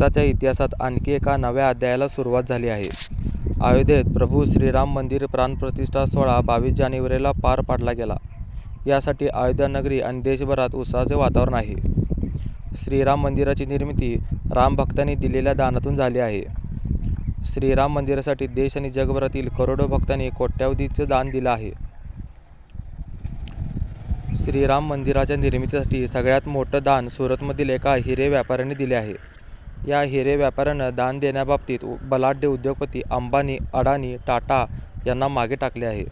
भारताच्या इतिहासात आणखी एका नव्या अध्यायाला सुरुवात झाली आहे. अयोध्येत प्रभू श्रीराम मंदिर प्राणप्रतिष्ठा सोहळा बावीस जानेवारीला पार पाडला गेला. यासाठी अयोध्या नगरी आणि देशभरात उत्साहाचे वातावरण आहे. श्रीराम मंदिराची निर्मिती रामभक्तांनी दिलेल्या दानातून झाली आहे. श्रीराम मंदिरासाठी देश आणि जगभरातील करोडो भक्तांनी कोट्यावधीचं दान दिलं आहे. श्रीराम मंदिराच्या निर्मितीसाठी सगळ्यात मोठं दान सुरतमधील एका हिरे व्यापाऱ्याने दिले आहे. या हिरे व्यापाऱ्यानं दान देण्याबाबतीत बलाढ्य उद्योगपती अंबानी अडानी टाटा यांना मागे टाकले आहे.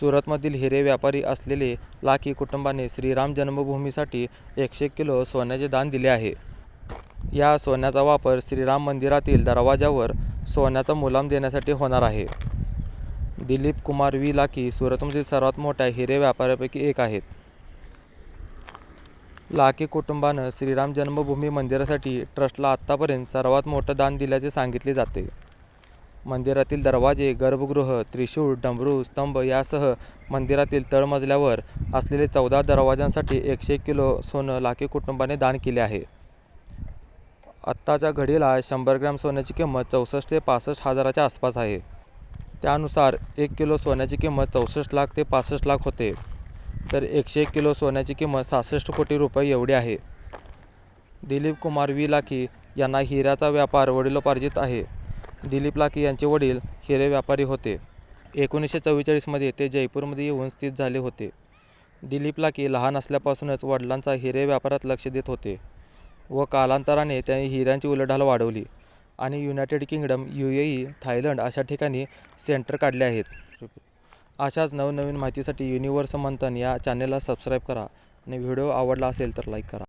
सुरतमधील हिरे व्यापारी असलेले लाखी कुटुंबाने श्रीराम जन्मभूमीसाठी एकशे किलो सोन्याचे दान दिले आहे. या सोन्याचा वापर श्रीराम मंदिरातील दरवाजावर सोन्याचा मुलाम देण्यासाठी होणार आहे. दिलीप कुमार वी लाखी सुरतमधील सर्वात मोठ्या हिरे व्यापाऱ्यापैकी एक आहेत. लाखे कुटुंबानं श्रीराम जन्मभूमी मंदिरासाठी ट्रस्टला आत्तापर्यंत सर्वात मोठं दान दिल्याचे सांगितले जाते. मंदिरातील दरवाजे गर्भगृह त्रिशूळ डमरू स्तंभ यासह मंदिरातील तळमजल्यावर असलेले चौदा दरवाजांसाठी एकशे किलो सोनं लाखे कुटुंबाने दान केले आहे. आत्ताच्या घडीला शंभर ग्रॅम सोन्याची किंमत चौसष्ट ते पासष्ट हजाराच्या आसपास आहे. त्यानुसार एक किलो सोन्याची किंमत चौसष्ट लाख ते पासष्ट लाख होते. तर एकशे एक किलो सोन्याची किंमत सहासष्ट कोटी रुपये एवढी आहे. दिलीप कुमार वी लाखी यांना हिऱ्याचा व्यापार वडिलोपार्जित आहे. दिलीप लाखी यांचे वडील हिरे व्यापारी होते. एकोणीसशे चव्वेचाळीसमध्ये ते जयपूरमध्ये येऊन स्थित झाले होते. दिलीप लाखी लहान असल्यापासूनच वडिलांचा हिरे व्यापारात लक्ष देत होते व कालांतराने त्यांनी हिऱ्यांची उलाढाल वाढवली आणि United Kingdom U A E Thailand अशा ठिकाणी सेंटर काढले आहेत. अशाच नवनवीन माहितीसाठी युनिवर्स मंथन या चॅनेलला सबस्क्राईब करा. आणि व्हिडिओ आवडला असेल तर लाईक करा.